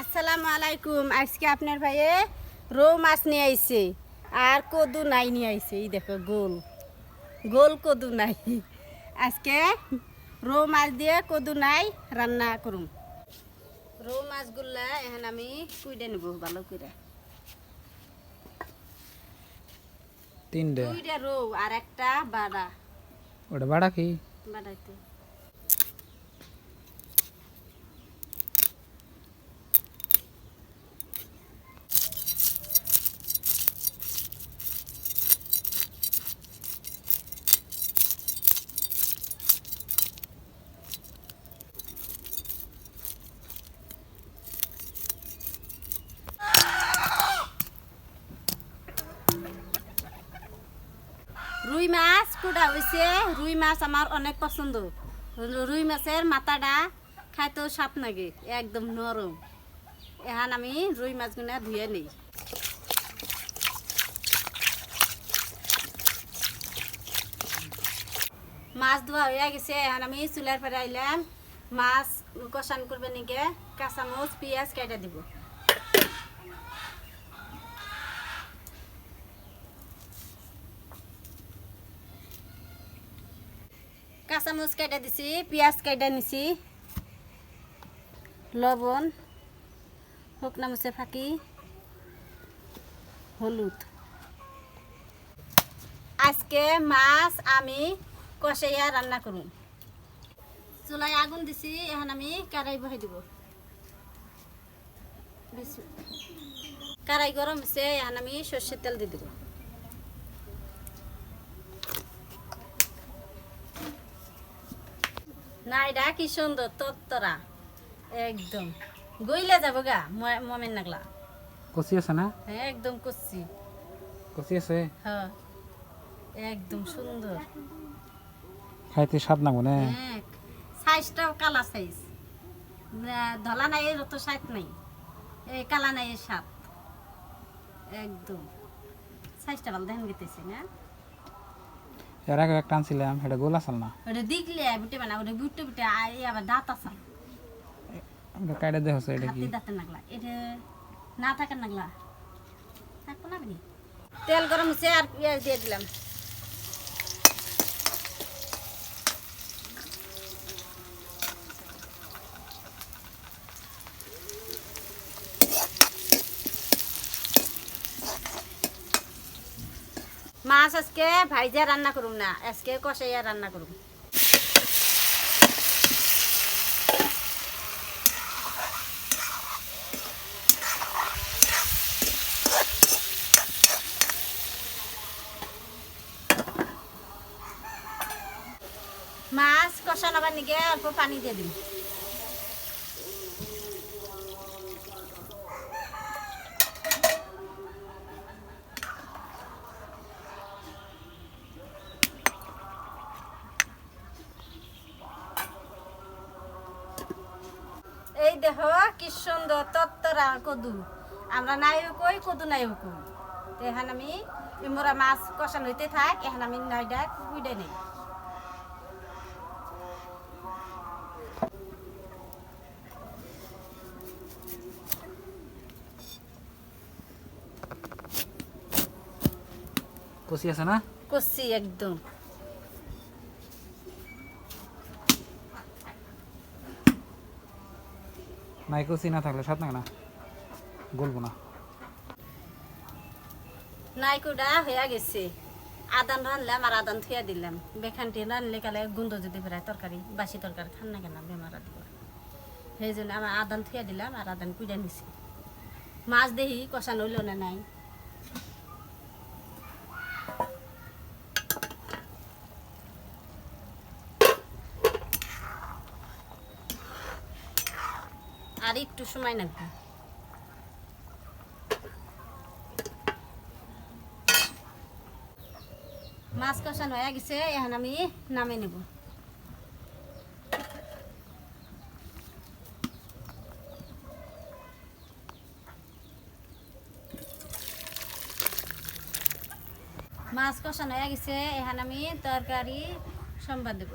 আসসালামু আলাইকুম। আজকে আপনার ভাইয়ে রৌ মাছ নিয়ে আইছে। আর কদু নাই নিয়ে আইছে। এই দেখো গোল। গোল কদু নাই। আজকে রৌ মাছ দিয়ে কদু নাই রান্না করুম। রৌ মাছগুলা এখন আমি কুইডে নেব ভালো করে। তিনটে। দুইটা রৌ আর একটা বাড়া। ওটা ভাড়া কি? বাড়াইতে রুই মাছ কুড়া হয়েছে রুই মাছ আমার অনেক পছন্দ। রুই মাছের মাথাটা খাইতেও সাপ লাগে একদম নরম। এখন আমি রুই মাছগুলো ধুয়ে নিই। মাছ ধোয়া হয়ে গেছে, এখন আমি চুলার পরে মাছ কষান করবে নিকে কাঁচামচ পেঁয়াজ কেটে দিব। কাঁচামরিচ কেটে দিছি, পেঁয়াজ কেটে নিছি, লবণ, শুকনা মরিচের ফাঁকি, হলুদ। আজকে মাছ আমি কষাইয়া রান্না করুন চুলাই আগুন দিছি, এখন আমি কারাই বহাই দিব। কারাই গরম হয়েছে এখন আমি সর্ষের তেল দিয়ে দিব। না এটা কি সুন্দর তত্তরা। একদম। গইলে যাব গা মমেন নাগলা। কচি আছে না? হ্যাঁ একদম করছি কচি আছে? হ্যাঁ একদম সুন্দর। খাইতে স্বাদ না? মনে হ্যাঁ সাইজটাও কালা সাইজ। ধলা নাই এর তো সাইজ নাই। এই কালা নাই এর সাপ একদম। সাইজটা ভালো দেখেন গেতেছি না? এর আগে একটা আনছিলাম এটা গোল আসল না। ওটা দেখলে বুটে বানা ওটা বুটে বুটে আই আবার দাঁত আসা দেহ আছে এটা কি? দাঁত নাগলা এটা না থাকার নাগলা। থাকব না তেল গরম হচ্ছে আর পেঁয়াজ দিয়ে দিলাম। মাছ আজকে ভাইজা রান্না করুম না, আজকে কষাইয়া রান্না করুম। মাছ কষানোবার নিকে অল্প পানি দিয়ে দিন এই দেখ কি সুন্দর তত্তরা কদু। আমরা নাইও কই কদু নাইও কই। তো এখন আমি মোরা মাছ কষানো হইতে থাক এখন আমি নাইডা কুইডে নেই। কচি আছে না? কষছি একদম। নাই কচি না থাকলে স্বাদ না না? গলবো না। নাইকুডা হইয়া গেছে। আদান রানলাম আর আদান থুয়া দিলাম। বেখানটি রানলে কালে গুন্দ যদি বেড়ায় তরকারি, বাসি তরকারি খান না কেন? বেমার দিব সেই জন্য আমার আদান থুয়া দিলাম আর আদান কুইডা নিছি। মাছ দেখি কষানো হইল না নাই। আর একটু সময় লাগবে। মাছ কষানো হয়ে গেছে, এখন আমি নামে নেব। মাছ কষানো হয়ে গেছে, এখন আমি তরকারি সম্বাদ দেব।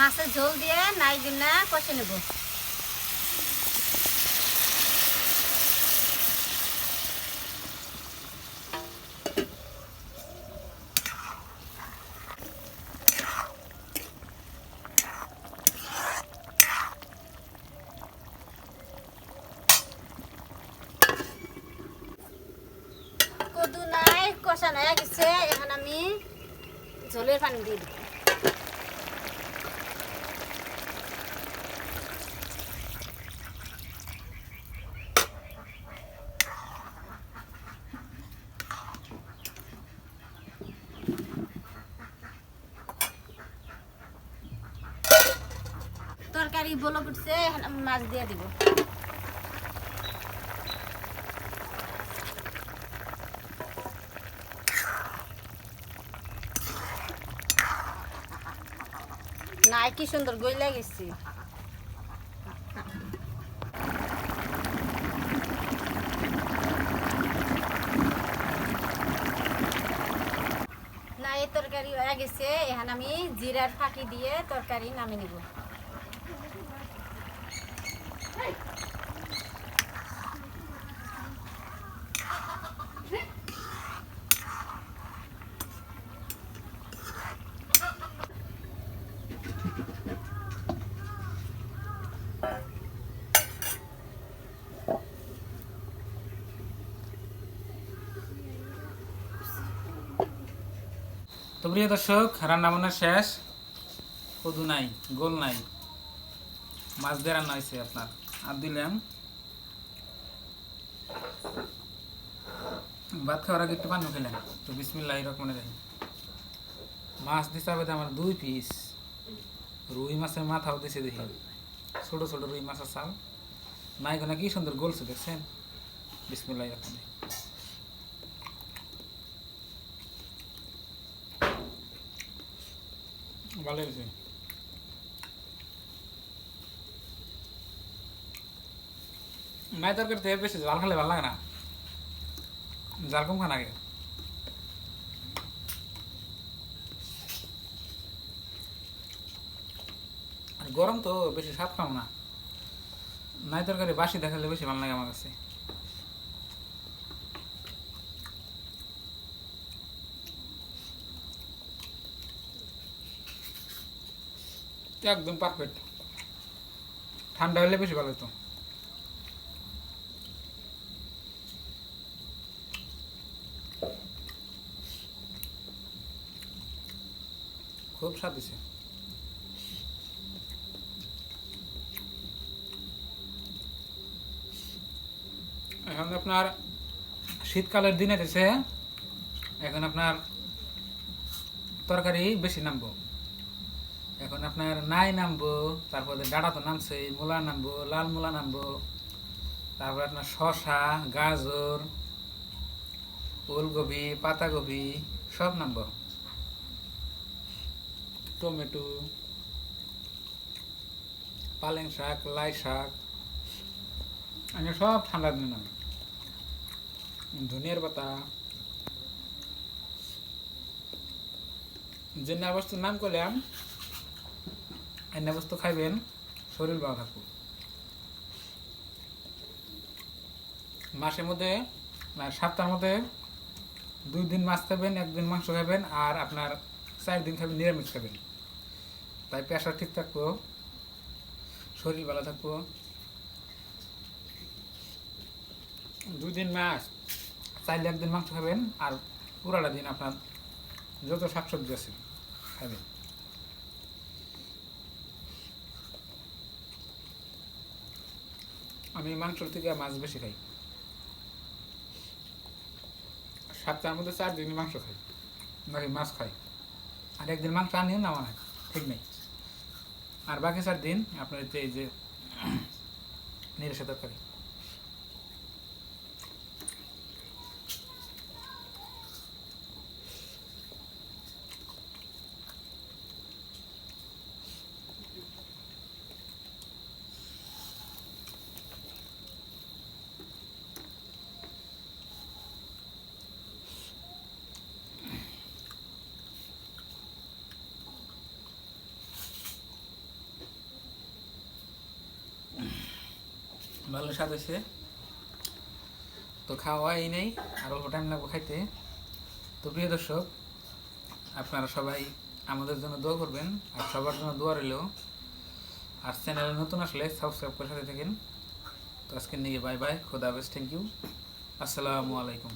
মাছের ঝোল দিয়ে নাই দিন না কষে নেব। কষা নাই গেছে এখন আমি ঝোলের পানি দিয়ে দিই তরকারি বলো উঠছে আমি মাছ দিয়ে দিব। না কি সুন্দর গইলা গেছি না এই তরকারি হয়ে গেছে, এখন আমি জিরার ফাঁকি দিয়ে তরকারি নামিয়ে নিব। তো প্রিয় দর্শক রান্না বান্না শেষ। কদু নাই, গোল নাই। মাছ দিয়ে রান্না হয়েছে আপনার। আর দিলাম ভাত খাওয়ার আগে একটু পানি খেলাম তো বিসমিল্লাহ রকমের মাছ দিতে হবে আমার দুই পিস রুই মাছের মাথাও দিছে দেখি। ছোট ছোট রুই মাছের চাল। নাই কোনা কি সুন্দর গোলছে দেখছেন? বিসমিল্লাহ রকম ভালো হয়েছে। নাই তরকারি থেকে বেশি জাল খালে ভালো লাগে না। জাল কম খান আগে। গরম তো বেশি স্বাদ পাও না। নাই তরকারি বাসি দেখালে বেশি ভালো লাগে আমার কাছে। একদম পারফেক্ট ঠান্ডা হলে বেশি ভালো হতো এখন আপনার শীতকালের দিনে দিছে এখন আপনার তরকারি বেশি নামবো। এখন আপনার নাই নামবো, তারপরে ডাটা তো নামছে, মূলা নামবো, লাল মূলা নামবো, তারপরে আপনার শশা গাজর, ওলকপি, পাতাকপি সব নামবো। টমেটো, পালেং শাক, লাই শাক, আমি সব ঠান্ডা দিনে ধনিয়ার পাতা, যে বস্তুর নাম করলাম এনে বস্তু খাইবেন, শরীর ভালো থাকব মাসের মধ্যে সপ্তাহের মধ্যে দুই দিন মাছ খাবেন, একদিন মাংস খাবেন, আর আপনার চার দিন খাবেন, নিরামিষ খাবেন। তাই প্রেশার ঠিক থাকব, শরীর ভালো থাকব। দুই দিন মাছ, চাইলে একদিন মাংস খাবেন, আর পুরাটা দিন আপনার যত শাকসবজি আছে, খাবেন। আমি মাংসর থেকে মাছ বেশি খাই। সপ্তাহের মধ্যে চার দিন মাংস খাই বাকি মাছ খাই। আর একদিন মাংস আনিও না, আমার ঠিক নেই। আর বাকি চার দিন আপনার এই যে নিরাশা তরকারি। ভালো স্বাদ হয়েছে। তো খাওয়াই নেই, আর অল্প টাইম লাগবে খাইতে। তো প্রিয় দর্শক, আপনারা সবাই আমাদের জন্য দোয়া করবেন, আর সবার জন্য দোয়া রইল। আর চ্যানেলে নতুন আসলে সাবস্ক্রাইব করে সাথে থাকেন। তো আজকে নিয়ে বাই বাই খোদা হাফেজ থ্যাংক ইউ আসসালামু আলাইকুম.